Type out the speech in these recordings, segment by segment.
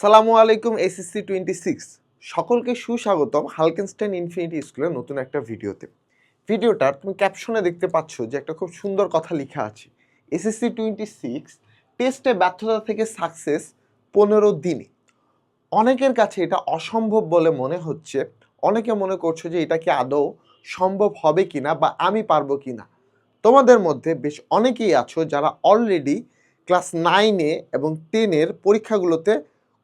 সালামু আলাইকুম SSC twenty six সকলকে সুস্বাগতম হালকেনস্টাইন ইনফিনিটি স্কুলের নতুন একটা ভিডিওতে। ভিডিওটার তুমি ক্যাপশনে দেখতে পাচ্ছ যে একটা খুব সুন্দর কথা লেখা আছে। এসএসসি টোয়েন্টি সিক্স টেস্টে ব্যর্থতা থেকে সাকসেস পনেরো দিনে। অনেকের কাছে এটা অসম্ভব বলে মনে হচ্ছে। অনেকে মনে করছ যে এটা কি আদৌ সম্ভব হবে কিনা বা আমি পারব কিনা। তোমাদের মধ্যে বেশ অনেকেই আছো যারা অলরেডি ক্লাস নাইনে এবং টেনের পরীক্ষাগুলোতে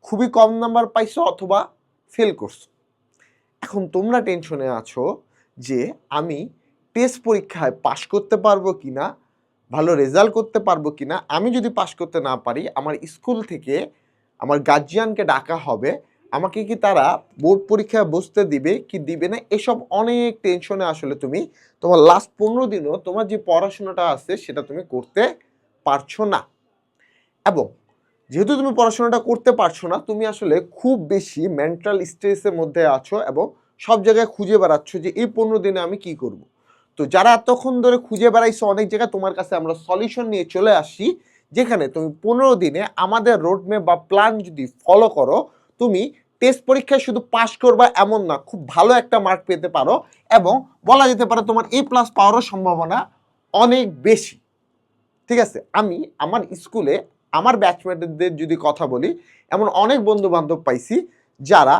খুবই কম নাম্বার পাইছো অথবা ফেল করছ। এখন তোমরা টেনশনে আছো যে আমি টেস্ট পরীক্ষায় পাশ করতে পারব কি না ভালো রেজাল্ট করতে পারব কিনা, আমি যদি পাশ করতে না পারি, আমার স্কুল থেকে আমার গার্জিয়ানকে ডাকা হবে, আমাকে কি তারা বোর্ড পরীক্ষায় বসতে দিবে কি দিবে না, এসব অনেক টেনশনে আসলে তুমি তোমার লাস্ট পনেরো দিনও তোমার যে পড়াশোনাটা আছে সেটা তুমি করতে পারছ না। এবং যেহেতু তুমি পড়াশোনাটা করতে পারছ না, তুমি আসলে খুব বেশি মেন্টাল স্ট্রেসের মধ্যে আছো এবং সব জায়গায় খুঁজে বেড়াচ্ছ যে এই পনেরো দিনে আমি কি করব। তো যারা এতক্ষণ ধরে খুঁজে বেড়াইছো, অনেক জায়গায় তোমার কাছে আমরা সলিউশন নিয়ে চলে আসি, যেখানে তুমি পনেরো দিনে আমাদের রোডম্যাপ বা প্ল্যান যদি ফলো করো, তুমি টেস্ট পরীক্ষায় শুধু পাশ করবা এমন না, খুব ভালো একটা মার্ক পেতে পারো এবং বলা যেতে পারে তোমার এ প্লাস পাওয়ারও সম্ভাবনা অনেক বেশি। ঠিক আছে? আমি আমার স্কুলে আমার ব্যাচমেটদের যদি কথা বলি, এমন অনেক বন্ধু বান্ধব পাইছি যারা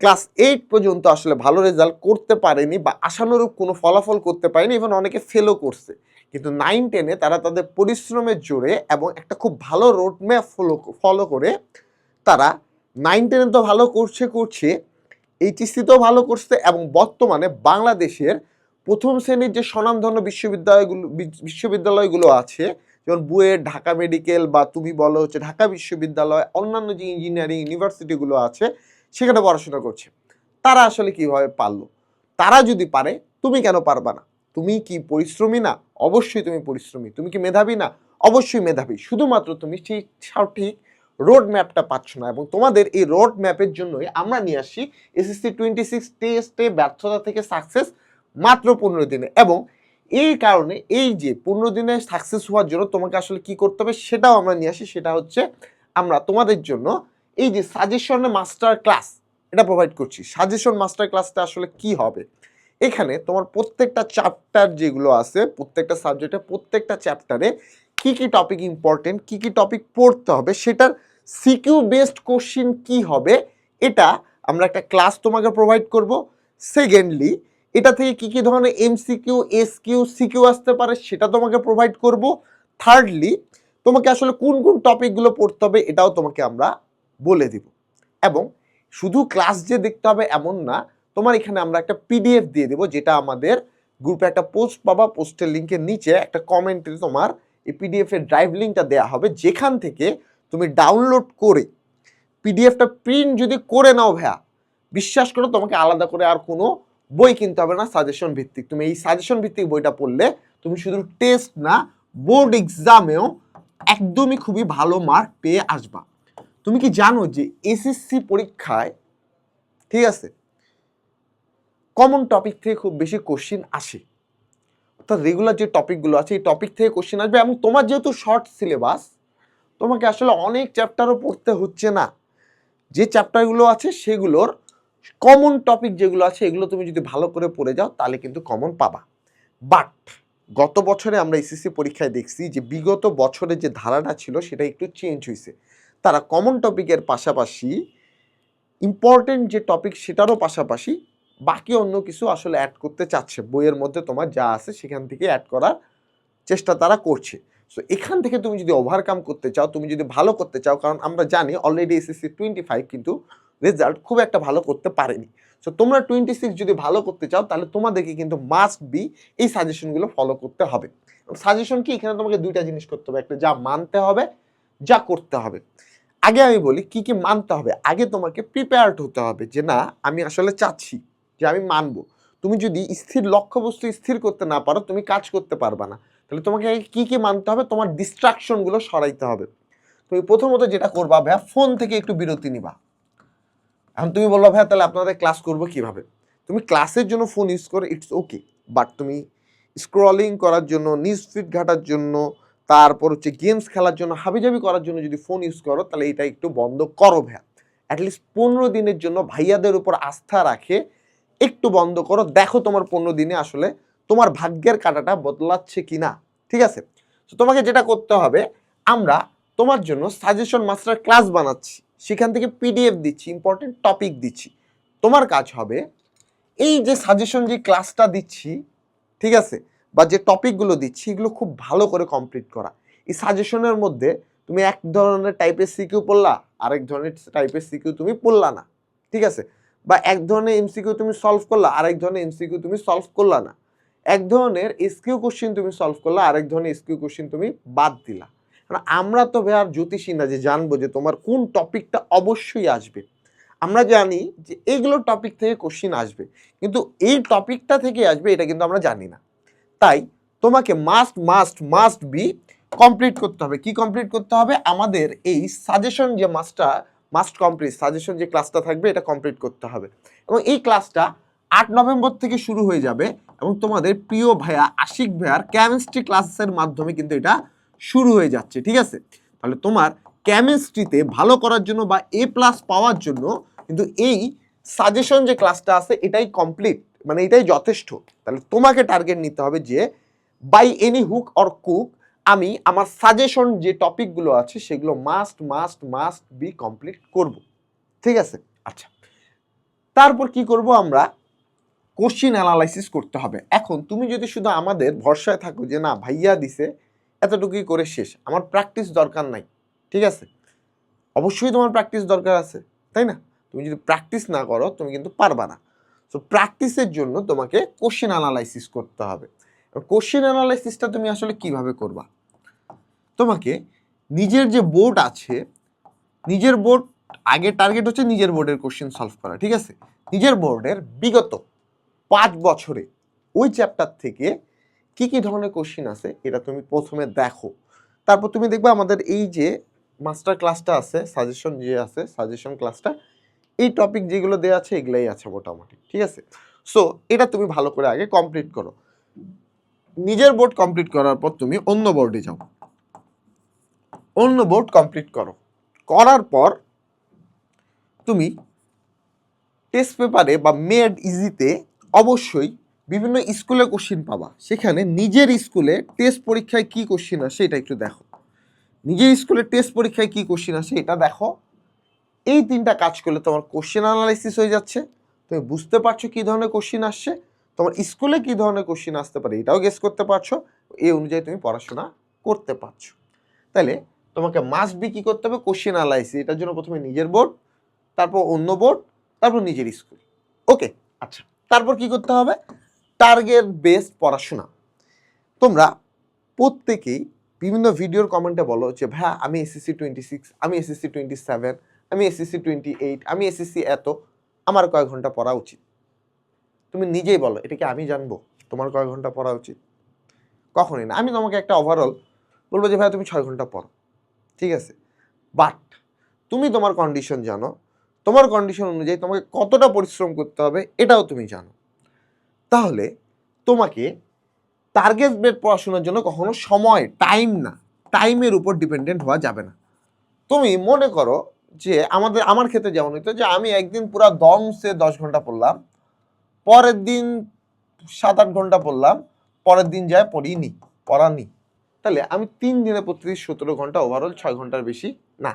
ক্লাস এইট পর্যন্ত আসলে ভালো রেজাল্ট করতে পারেনি বা আশানুরূপ কোনো ফলাফল করতে পারেনি এবং অনেকে ফেলও করছে। কিন্তু নাইন টেনে তারা তাদের পরিশ্রমের জোরে এবং একটা খুব ভালো রোডম্যাপ ফলো ফলো করে তারা নাইন টেনে তো ভালো করছে করছে এইচএসসিতেও ভালো করছে এবং বর্তমানে বাংলাদেশের প্রথম শ্রেণির যে স্বনামধন্য বিশ্ববিদ্যালয়গুলো বিশ্ববিদ্যালয়গুলো আছে যেমন বুয়েট, ঢাকা মেডিকেল বা তুমি বলো হচ্ছে ঢাকা বিশ্ববিদ্যালয়, অন্যান্য যে ইঞ্জিনিয়ারিং ইউনিভার্সিটিগুলো আছে, সেখানে পড়াশোনা করছে। তারা আসলে কীভাবে পারল? তারা যদি পারে, তুমি কেন পারবা না? তুমি কি পরিশ্রমী না? অবশ্যই তুমি পরিশ্রমী। তুমি কি মেধাবী না? অবশ্যই মেধাবী। শুধুমাত্র তুমি সেই সঠিক রোড ম্যাপটা পাচ্ছ না এবং তোমাদের এই রোড ম্যাপের জন্যই আমরা নিয়ে আসি এসএসসি টোয়েন্টি সিক্স টেস্টে ব্যর্থতা থেকে সাকসেস মাত্র পনেরো দিনে এবং এই কারণে এই যে পনেরো দিনে সাকসেস হওয়ার জন্য তোমাকে আসলে কি করতে হবে সেটাও আমরা নিয়ে আসি, সেটা হচ্ছে আমরা তোমাদের জন্য এই যে সাজেশন মাস্টার ক্লাস এটা প্রোভাইড করছি। সাজেশন মাস্টার ক্লাসটা আসলে কি হবে? এখানে তোমার প্রত্যেকটা চ্যাপ্টার যেগুলো আছে, প্রত্যেকটা সাবজেক্টে প্রত্যেকটা চ্যাপ্টারে কি কি টপিক ইম্পর্টেন্ট কি কি টপিক পড়তে হবে, সেটার সিকিউ বেসড কোশ্চিন কি হবে, এটা আমরা একটা ক্লাস তোমাকে প্রোভাইড করব। সেকেন্ডলি এটা থেকে কি কি ধরনের এমসিকিউ এসকিউ সিকিউ আসতে পারে সেটা তোমাকে প্রোভাইড করব। থার্ডলি তোমাকে আসলে কোন কোন টপিকগুলো পড়তে হবে এটাও তোমাকে আমরা বলে দিব। এবং শুধু ক্লাস যে দেখতে হবে এমন না, তোমার এখানে আমরা একটা পিডিএফ দিয়ে দেবো যেটা আমাদের গ্রুপে একটা পোস্ট পাবা পোস্টের লিঙ্কের নিচে একটা কমেন্টে তোমার এই পিডিএফ এর ড্রাইভ লিঙ্কটা দেওয়া হবে। যেখান থেকে তুমি ডাউনলোড করে পিডিএফটা প্রিন্ট যদি করে নাও ভাইয়া, বিশ্বাস করো তোমাকে আলাদা করে আর কোনো বই কিনতে হবে না সাজেশন ভিত্তিক। তুমি এই সাজেশন ভিত্তিক বইটা পড়লে তুমি শুধু টেস্ট না বোর্ড এক্সামেও একদমই খুবই ভালো মার্ক পেয়ে আসবা। তুমি কি জানো যে এসএসসি পরীক্ষায়, ঠিক আছে কমন টপিক থেকে খুব বেশি কোশ্চিন আসে। অর্থাৎ রেগুলার যে টপিকগুলো আছে, এই টপিক থেকে কোশ্চিন আসবে এবং তোমার যেহেতু শর্ট সিলেবাস তোমাকে আসলে অনেক চ্যাপ্টারও পড়তে হচ্ছে না। যে চ্যাপ্টারগুলো আছে, সেগুলোর কমন টপিক যেগুলো আছে, এগুলো তুমি যদি ভালো করে পড়ে যাও, তাহলে কিন্তু কমন পাবা। বাট গত বছরে আমরা এসএসসি পরীক্ষায় দেখছি যে, বিগত বছরের যে ধারাটা ছিল, সেটা একটু চেঞ্জ হয়েছে তারা কমন টপিকের পাশাপাশি ইম্পর্টেন্ট যে টপিক সেটারও পাশাপাশি বাকি অন্য কিছু আসলে অ্যাড করতে চাচ্ছে। বইয়ের মধ্যে তোমার যা আছে, সেখান থেকে অ্যাড করার চেষ্টা তারা করছে। সো এখান থেকে তুমি যদি ওভারকাম করতে চাও, তুমি যদি ভালো করতে চাও, কারণ আমরা জানি অলরেডি এসএসসি টোয়েন্টি ফাইভ কিন্তু রেজাল্ট খুব একটা ভালো করতে পারেনি। সো তোমরা টোয়েন্টি সিক্স যদি ভালো করতে চাও, তাহলে তোমাদেরকে কিন্তু মাস্ট বি এই সাজেশনগুলো ফলো করতে হবে। সাজেশন কি? এখানে তোমাকে দুইটা জিনিস করতে হবে। একটা, যা মানতে হবে, যা করতে হবে। আগে আমি বলি, কি কি মানতে হবে? আগে তোমাকে প্রিপেয়ার্ড হতে হবে যে, না, আমি আসলে চাচ্ছি যে, আমি মানবো। তুমি যদি স্থির লক্ষ্যবস্তু স্থির করতে না পারো, তুমি কাজ করতে পারবা না। তাহলে তোমাকে আগে কি কি মানতে হবে? তোমার ডিস্ট্রাকশনগুলো সরাইতে হবে। তুমি প্রথমত যেটা করবা, ভাইয়া ফোন থেকে একটু বিরতি নিবা। এখন তুমি বলবা ভাইয়া, তাহলে আপনাদের ক্লাস করব কীভাবে? তুমি ক্লাসের জন্য ফোন ইউজ করো ইটস ওকে বাট তুমি স্ক্রলিং করার জন্য নিউজ ফিড ঘাটার জন্য, তারপর হচ্ছে গেমস খেলার জন্য, হাবিজাবি করার জন্য যদি ফোন ইউজ করো, তাহলে এটা একটু বন্ধ করো, ভাইয়া। অ্যাটলিস্ট পনেরো দিনের জন্য ভাইয়াদের উপর আস্থা রাখে, একটু বন্ধ করো, দেখো তোমার পনেরো দিনে আসলে তোমার ভাগ্যের কাটাটা বদলাচ্ছে কি না ঠিক আছে? তো তোমাকে যেটা করতে হবে, আমরা তোমার জন্য সাজেশন মাস্টার ক্লাস বানাচ্ছি। সেখান থেকে পিডিএফ দিচ্ছি ইম্পর্টেন্ট টপিক দিচ্ছি। তোমার কাজ হবে এই যে সাজেশন যে ক্লাসটা দিচ্ছি, ঠিক আছে? বা যে টপিকগুলো দিচ্ছি, এগুলো খুব ভালো করে কমপ্লিট করা। এই সাজেশনের মধ্যে তুমি এক ধরনের টাইপের সিকিউ পড়লা, আরেক ধরনের টাইপের সিকিউ তুমি পড়লা না, ঠিক আছে? বা এক ধরনের এমসিকিউ তুমি সলভ করলা, আরেক ধরনের এমসিকিউ তুমি সলভ করলা না। এক ধরনের এসকিউ কোশ্চিন তুমি সলভ করলা, আরেক ধরনের এসকিউ কোশ্চিন তুমি বাদ দিলা। কারণ আমরা তো ভাই আর জ্যোতিষী না যে জানব যে তোমার কোন টপিকটা অবশ্যই আসবে। আমরা জানি যে এইগুলো টপিক থেকে কোশ্চিন আসবে। কিন্তু এই টপিকটা থেকে আসবে এটা কিন্তু আমরা জানি না। তাই তোমাকে must must must be complete করতে হবে। কি কমপ্লিট করতে হবে? আমাদের এই সাজেশন যে মাস্টার মাস্ট কমপ্লিট সাজেশন যে ক্লাসটা থাকবে এটা কমপ্লিট করতে হবে। এবং এই ক্লাসটা আট নভেম্বর থেকে শুরু হয়ে যাবে এবং তোমাদের প্রিয় ভাইয়া আশিক ভাইয়ার কেমিস্ট্রি ক্লাসের মাধ্যমে কিন্তু এটা শুরু হয়ে যাচ্ছে, ঠিক আছে? তাহলে তোমার কেমিস্ট্রিতে ভালো করার জন্য বা এ প্লাস পাওয়ার জন্য কিন্তু এই সাজেশন যে ক্লাসটা আছে, এটাই কমপ্লিট মানে এটাই যথেষ্ট। তাহলে তোমাকে টার্গেট নিতে হবে যে by any hook or cook আমি আমার সাজেশন যে টপিকগুলো আছে, সেগুলো must must must be complete করব। ঠিক আছে? আচ্ছা। তারপর কি করব আমরা? কোশ্চিন অ্যানালাইসিস করতে হবে। এখন তুমি যদি শুধু আমাদের ভরসায় থাকো যে না, ভাইয়া দিছে এতটুকুই করে শেষ। আমার প্র্যাকটিস দরকার নাই, ঠিক আছে? অবশ্যই তোমার প্র্যাকটিস দরকার আছে, তাই না? তুমি যদি প্র্যাকটিস না করো, তুমি কিন্তু পারবা না। সো প্র্যাকটিসের জন্য তোমাকে কোশ্চেন অ্যানালাইসিস করতে হবে। কোশ্চেন অ্যানালাইসিসটা তুমি আসলে কীভাবে করবা? তোমাকে নিজের যে বোর্ড আছে, নিজের বোর্ড আগে টার্গেট হচ্ছে নিজের বোর্ডের কোশ্চেন সলভ করা, ঠিক আছে? নিজের বোর্ডের বিগত পাঁচ বছরে ওই চ্যাপ্টার থেকে কি কি ধরনের কোশ্চেন আছে, এটা তুমি প্রথমে দেখো। তারপর তুমি দেখবে আমাদের এই যে মাস্টার ক্লাসটা আছে সাজেশন যে আছে সাজেশন ক্লাসটা এই টপিক যেগুলো দেওয়া আছে, এগুলাই আছে মোটামুটি, ঠিক আছে? সো এটা তুমি ভালো করে আগে কমপ্লিট করো। নিজের বোর্ড কমপ্লিট করার পর তুমি অন্য বোর্ডে যাও। অন্য বোর্ড কমপ্লিট করো। করার পর তুমি টেস্ট পেপারে বা মেড ইজিতে অবশ্যই বিভিন্ন স্কুলে কোশ্চিন পাবা। সেখানে নিজের স্কুলে টেস্ট পরীক্ষায় কি কোশ্চিন আসে এটা একটু দেখো। নিজের স্কুলে টেস্ট পরীক্ষায় কি কোশ্চিন আসে এটা দেখো। এই তিনটা কাজ করলে তোমার কোশ্চেন অ্যানালাইসিস হয়ে যাচ্ছে। তুমি বুঝতে পারছ কি ধরনের কোশ্চিন আসছে। তোমার স্কুলে কি ধরনের কোশ্চিন আসতে পারে এটাও গেস করতে পারছ। এই অনুযায়ী তুমি পড়াশোনা করতে পারছ। তাহলে তোমাকে মাস্ট বি কী করতে হবে? কোশ্চেন অ্যানালাইসিস এটার জন্য প্রথমে নিজের বোর্ড তারপর অন্য বোর্ড তারপর নিজের স্কুল। ওকে আচ্ছা। তারপর কি করতে হবে? টার্গেট বেসড পড়াশোনা। তোমরা প্রত্যেকেই বিভিন্ন ভিডিওর কমেন্টে বলো যে, ভাইয়া, আমি এসএসসি টোয়েন্টি সিক্স আমি এসএসসি টোয়েন্টি সেভেন আমি এসএসসি টোয়েন্টি এইট আমি এসএসসি এত, আমার কয়েক ঘণ্টা পড়া উচিত। তুমি নিজেই বলো, এটা কি আমি জানব? তোমার কয়েক ঘণ্টা পড়া উচিত? কখনই না। আমি তোমাকে একটা ওভারঅল বলব যে ভাই তুমি ছয় ঘণ্টা পড়ো। ঠিক আছে? বাট তুমি তোমার কন্ডিশন জানো। তোমার কন্ডিশন অনুযায়ী তোমাকে কতটা পরিশ্রম করতে হবে, এটাও তুমি জানো। তাহলে তোমাকে টার্গেট বেড পড়াশোনার জন্য কখনো সময় টাইম না। টাইমের উপর ডিপেন্ডেন্ট হওয়া যাবে না। তুমি মনে করো যে আমাদের, আমার ক্ষেত্রে যেমন হইতো যে আমি একদিন পুরো দমসে দশ ঘণ্টা পড়লাম, পরের দিন সাত আট ঘণ্টা পড়লাম, পরের দিন যায় পড়িনি, পড়ানি। তাহলে আমি তিন দিনে প্রতিদিন সতেরো ঘণ্টা ওভারঅল ছয় ঘণ্টার বেশি না।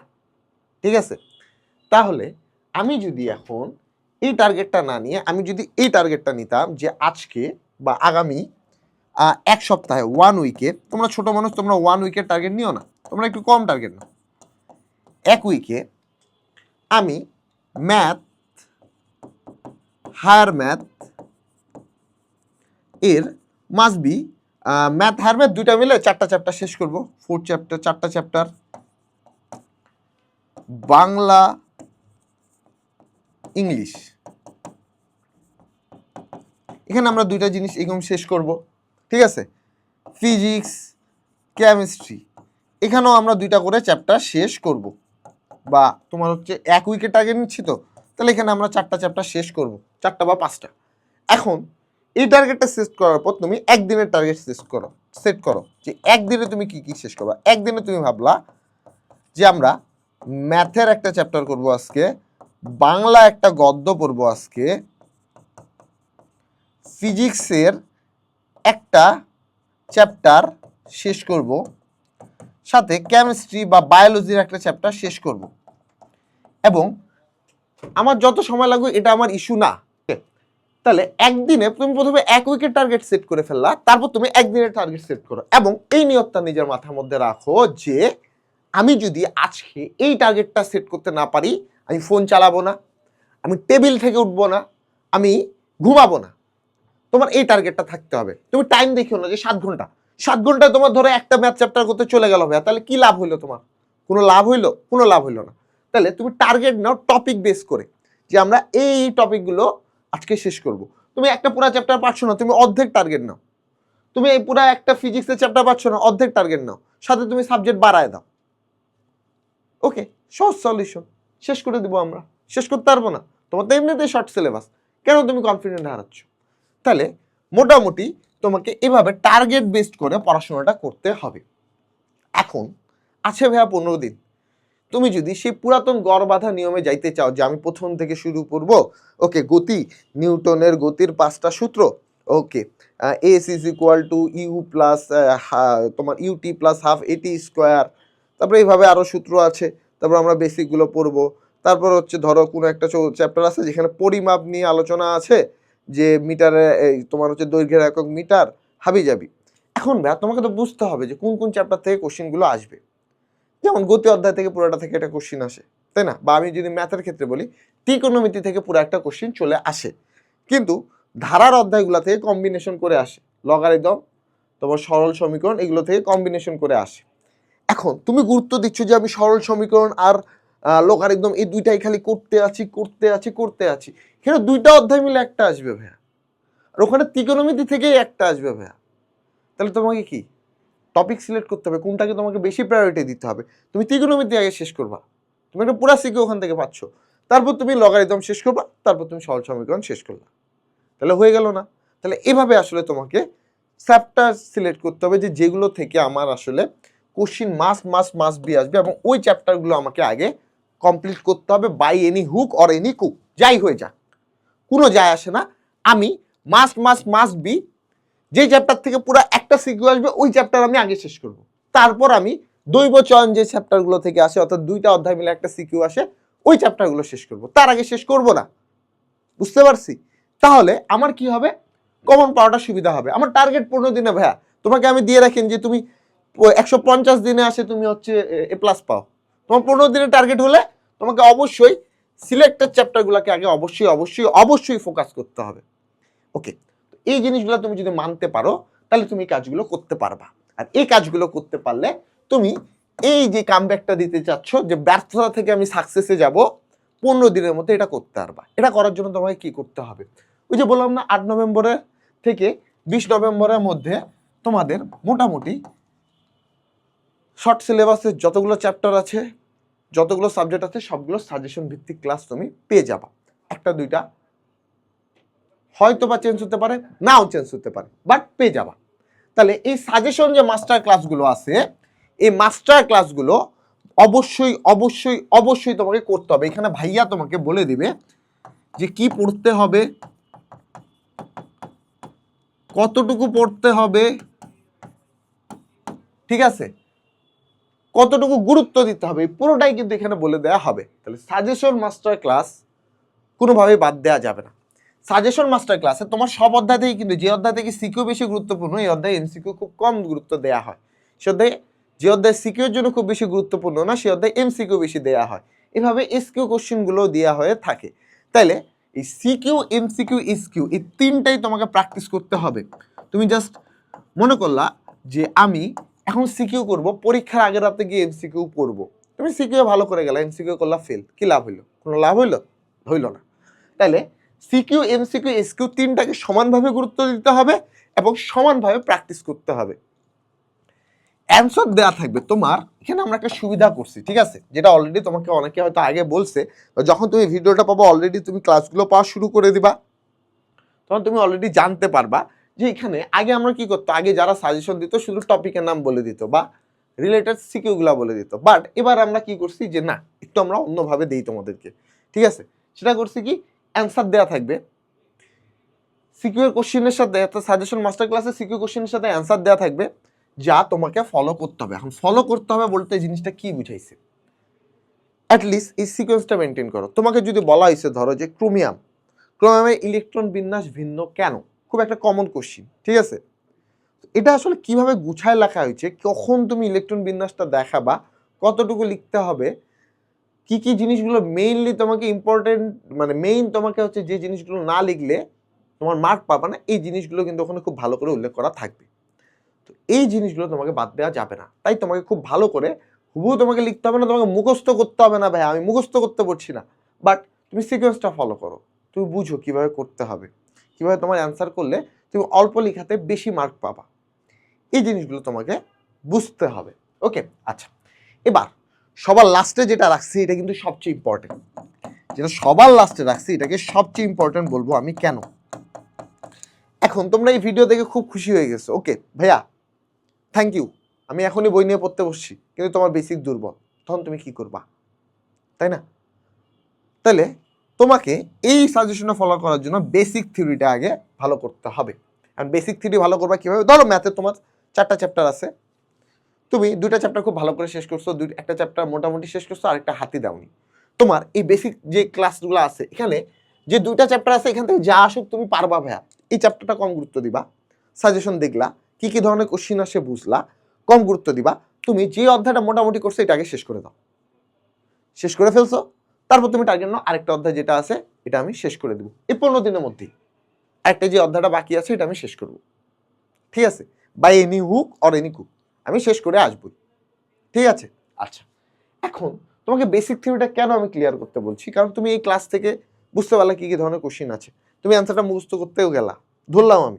ঠিক আছে? তাহলে আমি যদি এখন এই টার্গেটটা না নিয়ে আমি যদি এই টার্গেটটা নিতাম যে আজকে বা আগামী এক সপ্তাহে ওয়ান উইকে তোমরা ছোট মানুষ, তোমরা ওয়ান উইকের টার্গেট নিও না। তোমরা একটু কম টার্গেট নাও। এক উইকে আমি ম্যাথ হায়ার ম্যাথ এর must be math higher math দুইটা মিলে চারটা চ্যাপ্টার শেষ করব। ফোর চ্যাপ্টার চারটা চ্যাপ্টার বাংলা ইংলিশ। এখানে আমরা দুইটা জিনিস এরকম শেষ করব, ঠিক আছে? ফিজিক্স কেমিস্ট্রি এখানেও আমরা দুইটা করে চ্যাপ্টার শেষ করব। বা তোমার হচ্ছে এক উইকেট টার্গেট নিচ্ছি তো? তাহলে এখানে আমরা চারটা চ্যাপ্টার শেষ করব, চারটা বা পাঁচটা। এখন, এই টার্গেটটা শেষ করার পর তুমি একদিনের টার্গেট শেষ করো সেট করো যে একদিনে তুমি কি কি শেষ করবা। একদিনে তুমি ভাবলা যে আমরা ম্যাথের একটা চ্যাপ্টার করব আজকে। বাংলা একটা গদ্য পড়ব আজকে। ফিজিক্সের একটা চ্যাপ্টার শেষ করব। সাথে কেমিস্ট্রি বা বায়োলজির একটা চ্যাপ্টার শেষ করব। এবং আমার যত সময় লাগবে, এটা আমার ইস্যু না। তাহলে একদিনে তুমি প্রথমে এক উইকেট টার্গেট সেট করে ফেললা, তারপর তুমি একদিনের টার্গেট সেট করো। এবং এই নিয়তটা নিজের মাথার মধ্যে রাখো যে, আমি যদি আজকে এই টার্গেটটা সেট করতে না পারি আমি ফোন চালাবো না, আমি টেবিল থেকে উঠবো না, আমি ঘুমাবো না। তোমার এই টার্গেটটা থাকতে হবে। তুমি টাইম দেখিও না যে সাত ঘণ্টা। সাত ঘন্টায় তোমার ধরো একটা ম্যাথ চ্যাপ্টার করতে চলে গেল ভাইয়া, তাহলে কি লাভ হইল তোমার? কোনো লাভ হইল? কোনো লাভ হইল না। তাহলে তুমি টার্গেট নাও টপিক বেস করে, যে আমরা এই টপিকগুলো আজকে শেষ করব। তুমি একটা পুরো চ্যাপ্টার পাচ্ছ না, তুমি অর্ধেক টার্গেট নাও। তুমি এই পুরো একটা ফিজিক্সের চ্যাপ্টার পাচ্ছ না, অর্ধেক টার্গেট নাও। সাথে তুমি সাবজেক্ট বাড়ায় দাও। ওকে সহজ সলিউশন শেষ করে দিব আমরা। শেষ করতে পারব না। তোমার তো এমনিতেই শর্ট সিলেবাস কেন তুমি কনফিডেন্ট হারাচ্ছ? তাহলে মোটামুটি তোমাকে এভাবে টার্গেট বেসড করে পড়াশোনাটা করতে হবে। এখন, আছে ভাইয়া পনেরো দিন। তুমি যদি সেই পুরাতন গড় বাঁধা নিয়মে যাইতে চাও যে আমি প্রথম থেকে শুরু করব, ওকে, গতি, নিউটনের গতির পাঁচটা সূত্র, okay S is equal to U plus তোমার UT plus half AT square তারপরে এইভাবে আরও সূত্র আছে। তারপর আমরা বেসিকগুলো পড়ব। তারপর হচ্ছে ধরো কোনো একটা চ্যাপ্টার আছে যেখানে পরিমাপ নিয়ে আলোচনা আছে, যে মিটারে এই তোমার হচ্ছে দৈর্ঘ্যের একক মিটার হাবি যাবি এখন ভাই, তোমাকে তো বুঝতে হবে যে কোন কোন চ্যাপ্টার থেকে কোশ্চেনগুলো আসবে। যেমন গতি অধ্যায় থেকে পুরোটা থেকে একটা কোশ্চিন আসে, তাই না? বা আমি যদি ম্যাথের ক্ষেত্রে বলি ত্রিকোণমিতি থেকে পুরো একটা কোশ্চিন চলে আসে। কিন্তু ধারার অধ্যায়গুলো থেকে কম্বিনেশন করে আসে। লগারিদম তোমার সরল সমীকরণ, এগুলো থেকে কম্বিনেশন করে আসে। এখন তুমি গুরুত্ব দিচ্ছ যে আমি সরল সমীকরণ আর লোকারিদম এই দুইটাই খালি করতে আছি করতে আছি করতে আছি। এখানে দুইটা অধ্যায় মিলে একটা আসবে ভাইয়া। আর ওখানে ত্রিকোণমিতি থেকেই একটা আসবে ভাইয়া। তাহলে তোমাকে কি? টপিক সিলেক্ট করতে হবে, কোনটাকে তোমাকে বেশি প্রায়োরিটি দিতে হবে। তুমি ত্রিকোণমিতি আগে শেষ করবা। তুমি একটা পুরা শিখে ওখান থেকে পাচ্ছ। তারপর তুমি লগারিদম শেষ করবা, তারপর তুমি সরল সমীকরণ শেষ করলা। তাহলে হয়ে গেল না? তাহলে এভাবে আসলে তোমাকে চ্যাপ্টার সিলেক্ট করতে হবে যে যেগুলো থেকে আমার আসলে কোশ্চিন মাস মাস মাস বি আসবে এবং ওই চ্যাপ্টারগুলো আমাকে আগে কমপ্লিট করতে হবে by any hook or any cook যাই হয়ে যাক। কোনো যায় আসে না। আমি মাস মাস মাস বি যে চ্যাপ্টার থেকে পুরো একটা সিকিউ আসবে, ওই চ্যাপ্টার আমি আগে শেষ করব। তারপর আমি দৈব চয়ন যে চ্যাপ্টারগুলো থেকে আসে, অর্থাৎ দুইটা অধ্যায় মিলে একটা সিকিউ আসে, ওই চ্যাপ্টারগুলো শেষ করব। তার আগে শেষ করব না। বুঝতে পারছি? তাহলে আমার কি হবে? কমন পাওয়াটা সুবিধা হবে। আমার টার্গেট পনেরো দিনে, ভাইয়া, তোমাকে আমি দিয়ে রাখেন যে তুমি একশো পঞ্চাশ দিনে আসে তুমি হচ্ছে এ প্লাস পাও। তোমার পনেরো দিনের টার্গেট হলে তোমাকে অবশ্যই সিলেক্টেড চ্যাপ্টারগুলোকে আগে অবশ্যই অবশ্যই অবশ্যই ফোকাস করতে হবে। ওকে এই জিনিসগুলো তুমি যদি মানতে পারো, তাহলে তুমি কাজগুলো করতে পারবা। আর এই কাজগুলো করতে পারলে তুমি এই যে কামব্যাকটা দিতে চাচ্ছ, যে ব্যর্থতা থেকে আমি সাকসেসে যাব, পনেরো দিনের মধ্যে এটা করতে পারবা। এটা করার জন্য তোমাকে কি করতে হবে? ওই যে বললাম না, আট নভেম্বরের থেকে বিশ নভেম্বরের মধ্যে তোমাদের মোটামুটি শর্ট সিলেবাসের যতগুলো চ্যাপ্টার আছে, যতগুলো সাবজেক্ট আছে, সবগুলো সাজেশন ভিত্তিক ক্লাস তুমি পেয়ে যাবা। একটা, দুইটা হয়তো বা চেঞ্জ হতে পারে, নাও চেঞ্জ হতে পারে বাট পেয়ে যাবা। তাহলে এই সাজেশন যে মাস্টার ক্লাসগুলো আছে, এই মাস্টার ক্লাসগুলো অবশ্যই অবশ্যই অবশ্যই তোমাকে করতে হবে। এখানে ভাইয়া তোমাকে বলে দিবে যে কি পড়তে হবে, কতটুকু পড়তে হবে, ঠিক আছে? কতটুকু গুরুত্ব দিতে হবে পুরোটাই কিন্তু এখানে বলে দেওয়া হবে। তাহলে সাজেশন মাস্টার ক্লাস কোনোভাবেই বাদ দেওয়া যাবে না। সাজেশন মাস্টার ক্লাসে তোমার সব অধ্যায় থেকে কিন্তু, যে অধ্যায় থেকে সিকিউ বেশি গুরুত্বপূর্ণ, এই অধ্যায়ে এমসিকিউ খুব কম গুরুত্ব দেওয়া হয়। সে অধ্যায়ে, যে অধ্যায় সিকিউর জন্য খুব বেশি গুরুত্বপূর্ণ না, সে অধ্যায়ে এমসিকিউ বেশি দেওয়া হয়। এভাবে এসকিউ কোশ্চেনগুলো দেওয়া হয়ে থাকে। তাইলে এই সিকিউ এমসিকিউ ইসকিউ এই তিনটাই তোমাকে প্র্যাকটিস করতে হবে। তুমি জাস্ট মনে করলা যে আমি এখন সিকিউ করব, পরীক্ষার আগের রাতে গিয়ে এমসিকিউ পড়ব তুমি সিকিউ ভালো করে গেলা এমসিকিউ করলা ফেল কি লাভ হইল? কোনো লাভ হইল? হইল না। তাইলে সিকিউ এমসিকিউ এসকিউ তিনটাকে সমানভাবে গুরুত্ব দিতে হবে এবং সমানভাবে প্র্যাকটিস করতে হবে। অ্যান্সার দেওয়া থাকবে তোমার, এখানে আমরা একটা সুবিধা করছি, ঠিক আছে? যেটা অলরেডি তোমাকে অনেকে হয়তো আগে বলছে যখন তুমি ভিডিওটা পাবো অলরেডি তুমি ক্লাসগুলো পাওয়া শুরু করে দিবা। তখন তুমি অলরেডি জানতে পারবা যে এখানে আগে আমরা কি করতো? আগে যারা সাজেশন দিত শুধু টপিকের নাম বলে দিত বা রিলেটেড সিকিউগুলা বলে দিত। বাট এবার আমরা কি করছি যে না, একটু আমরা অন্যভাবে দিই তোমাদেরকে। ঠিক আছে? সেটা করছি কি? অ্যান্সার দেওয়া থাকবে। সিকিউর কোশ্চেনের সাথে সাজেশন মাস্টার ক্লাসে সিকিউর কোশ্চেনের সাথে অ্যান্সার দেওয়া থাকবে, যা তোমাকে ফলো করতে হবে। এখন ফলো করতে হবে বলতে জিনিসটা কি বুঝাইছে? অ্যাটলিস্ট এই সিকোয়েন্সটা মেনটেন করো। তোমাকে যদি বলা হয়েছে ধরো যে ক্রোমিয়াম ক্রোমিয়ামের ইলেকট্রন বিন্যাস ভিন্ন কেন? খুব একটা কমন কোশ্চিন ঠিক আছে? এটা আসলে কীভাবে গুছায় লেখা হয়েছে, কখন তুমি ইলেকট্রন বিন্যাসটা দেখাবা, কতটুকু লিখতে হবে, কি কি জিনিসগুলো মেইনলি তোমাকে ইম্পর্টেন্ট মানে মেইন তোমাকে হচ্ছে যে জিনিসগুলো না লিখলে তোমার মার্ক পাবা না, এই জিনিসগুলো কিন্তু ওখানে খুব ভালো করে উল্লেখ করা থাকবে। তো এই জিনিসগুলো তোমাকে বাদ দেওয়া যাবে না। তাই তোমাকে খুব ভালো করে হুবহু তোমাকে লিখতে হবে না, তোমাকে মুখস্থ করতে হবে না ভাই, আমি মুখস্থ করতে পারছি না। বাট তুমি সিকোয়েন্সটা ফলো করো, তুমি বুঝো কীভাবে করতে হবে। কীভাবে তোমার অ্যান্সার করলে তুমি অল্প লেখাতে বেশি মার্ক পাবা। এই জিনিসগুলো তোমাকে বুঝতে হবে। ওকে আচ্ছা। এবার, সবার লাস্টে যেটা রাখছি, এটা কিন্তু সবচেয়ে ইম্পর্টেন্ট যেটা সবার লাস্টে রাখছি, এটাকে সবচেয়ে ইম্পর্টেন্ট বলব আমি কেন? এখন তোমরা এই ভিডিও দেখে খুব খুশি হয়ে গেছো। ওকে ভাইয়া থ্যাংক ইউ আমি এখনই বই নিয়ে পড়তে বসছি, কিন্তু তোমার বেসিক দুর্বল। তখন তুমি কি করবা? তাই না? তাহলে তোমাকে এই সাজেশনটা ফলো করার জন্য বেসিক থিওরিটা আগে ভালো করতে হবে। আর বেসিক থিওরি ভালো করবা কীভাবে? ধরো ম্যাথে তোমার চারটা চ্যাপ্টার আছে। তুমি দুইটা চ্যাপ্টার খুব ভালো করে শেষ করছ, দুই একটা চ্যাপ্টার মোটামুটি শেষ করছ আর একটা হাতি দাওনি। তোমার এই বেসিক যে ক্লাসগুলো আছে, এখানে যে দুইটা চ্যাপ্টার আছে, এখান থেকে যা আসুক তুমি পারবা ভাইয়া। এই চ্যাপ্টারটা কম গুরুত্ব দিবা। সাজেশন দেখলা, কি কি ধরনের কোশ্চিন আসে বুঝলা, কম গুরুত্ব দিবা। তুমি যে অধ্যায়টা মোটামুটি করছ, এটা আগে শেষ করে দাও। শেষ করে ফেলছো। তারপর তুমি টার্গেট নাও, আরেকটা অধ্যায় যেটা আছে, এটা আমি শেষ করে দেবো। এই পনেরো দিনের মধ্যেই একটা যে অধ্যায়টা বাকি আছে, এটা আমি শেষ করব। ঠিক আছে? By any hook or any cook আমি শেষ করে আসবই। ঠিক আছে? আচ্ছা। এখন তোমাকে বেসিক থিওরিটা কেন আমি ক্লিয়ার করতে বলছি? কারণ তুমি এই ক্লাস থেকে বুঝতে পারলে কী কী ধরনের কোশ্চিন আছে। তুমি অ্যান্সারটা মুখস্থ করতেও গেলা। ধরলাম আমি।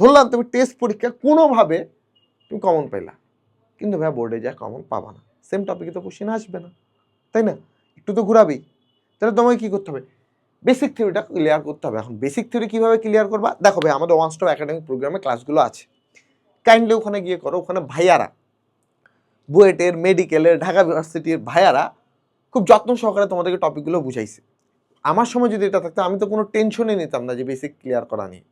ধরলাম, তুমি টেস্ট পরীক্ষা কোনোভাবে তুমি কমন পাইলা। কিন্তু ভাই বোর্ডে যা কমন পাবা না। সেম টপিকে তো কোশ্চিন আসবে না। তাই না? একটু তো ঘুরাবেই তাহলে তোমাকে কী করতে হবে? বেসিক থিওরিটা ক্লিয়ার করতে হবে। এখন বেসিক থিওরি কীভাবে ক্লিয়ার করবা? দেখো ভাই, আমাদের ওয়ান স্টপ একাডেমিক প্রোগ্রামে ক্লাসগুলো আছে। কাইন্ডলি ওখানে গিয়ে করো। ওখানে ভাইয়ারা, বুয়েটের, মেডিকেলের, ঢাকা ইউনিভার্সিটির ভাইয়ারা খুব যত্ন সহকারে তোমাদেরকে টপিকগুলো বুঝাইছে। আমার সময় যদি এটা থাকতো, আমি তো কোনো টেনশনই নিতাম না যে বেসিক ক্লিয়ার করা নিয়ে।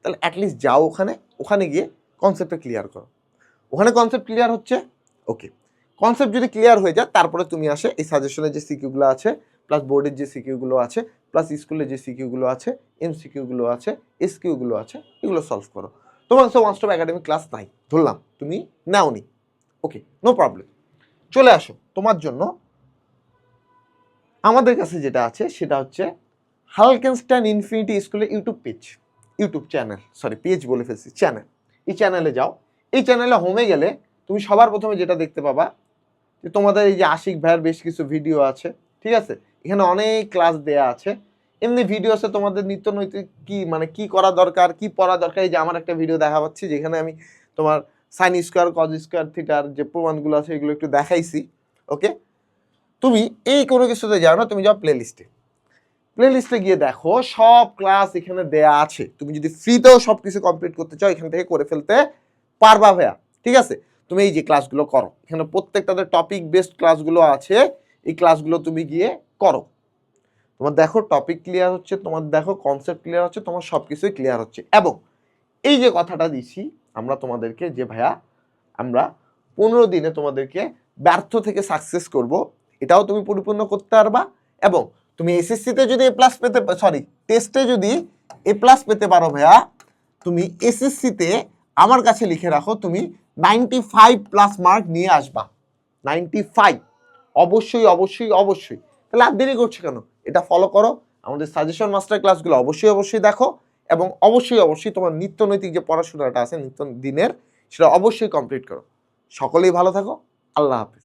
তাহলে অ্যাটলিস্ট যাও ওখানে। ওখানে গিয়ে কনসেপ্টটা ক্লিয়ার করো। ওখানে কনসেপ্ট ক্লিয়ার হচ্ছে ওকে কনসেপ্ট যদি ক্লিয়ার হয়ে যায়, তারপরে তুমি আসে এই সাজেশনের যে সিকিউগুলো আছে প্লাস বোর্ডের যে সিকিউগুলো আছে প্লাস স্কুলের যে সিকিউগুলো আছে এম সিকিউগুলো আছে এসকিউগুলো আছে, এগুলো সলভ করো। তোমার সব ওয়ান স্টপ একাডেমিক ক্লাস নাই, ধরলাম, তুমি নাওনি। ওকে নো প্রবলেম চলে আসো, তোমার জন্য আমাদের কাছে যেটা আছে, সেটা হচ্ছে হালকেনস্টাইন ইনফিনিটি স্কুলের YouTube page YouTube channel sorry page বলে ফেলছি চ্যানেল এই চ্যানেলে যাও। এই চ্যানেলে হোমে গেলে তুমি সবার প্রথমে যেটা দেখতে পাবা যে তোমাদের এই যে আশিক ভাইয়ের বেশ কিছু ভিডিও আছে, ঠিক আছে? এখানে অনেক ক্লাস দেয়া আছে। এমনি ভিডিও আছে তোমাদের নিত্য নৈতিক কি মানে কি করা দরকার, কি পড়া দরকার? এই যে আমার একটা ভিডিও দেখা পাচ্ছি, যেখানে আমি তোমার সাইন স্কোয়ার কজ স্কোয়ার থিটার যে প্রমাণগুলো আছে, এগুলো একটু দেখাইছি ওকে তুমি এই কোনো কিছুতে যাও না, তুমি যাও প্লে লিস্টে প্লে লিস্টে গিয়ে দেখো, সব ক্লাস এখানে দেয়া আছে। তুমি যদি ফ্রিতেও সব কিছু কমপ্লিট করতে চাও, এখান থেকে করে ফেলতে পারবা ভাইয়া, ঠিক আছে? তুমি এই যে ক্লাসগুলো করো। এখানে প্রত্যেকটাতে টপিক বেসড ক্লাসগুলো আছে, এই ক্লাসগুলো তুমি গিয়ে করো। তোমার দেখো টপিক ক্লিয়ার হচ্ছে, তোমার দেখো কনসেপ্ট ক্লিয়ার হচ্ছে, তোমার সব কিছুই ক্লিয়ার হচ্ছে। এবং এই যে কথাটা দিছি আমরা তোমাদেরকে যে ভাইয়া আমরা পনেরো দিনে তোমাদেরকে ব্যর্থ থেকে সাকসেস করব, এটাও তুমি পরিপূর্ণ করতে পারবা। এবং তুমি এসএসসিতে যদি এ প্লাস পেতে সরি টেস্টে যদি এ প্লাস পেতে পারো ভাইয়া, তুমি এসএসসিতে আমার কাছে লিখে রাখো, তুমি নাইনটি ফাইভ প্লাস মার্ক নিয়ে আসবা। নাইনটি ফাইভ অবশ্যই অবশ্যই অবশ্যই। তাহলে আর দেরি করছে কেন? এটা ফলো করো। আমাদের সাজেশন মাস্টার ক্লাসগুলো অবশ্যই অবশ্যই দেখো এবং অবশ্যই অবশ্যই তোমার নিত্যনৈতিক যে পড়াশোনাটা আছে নিত্য দিনের সেটা অবশ্যই কমপ্লিট করো। সকলেই ভালো থাকো। আল্লাহ হাফিজ।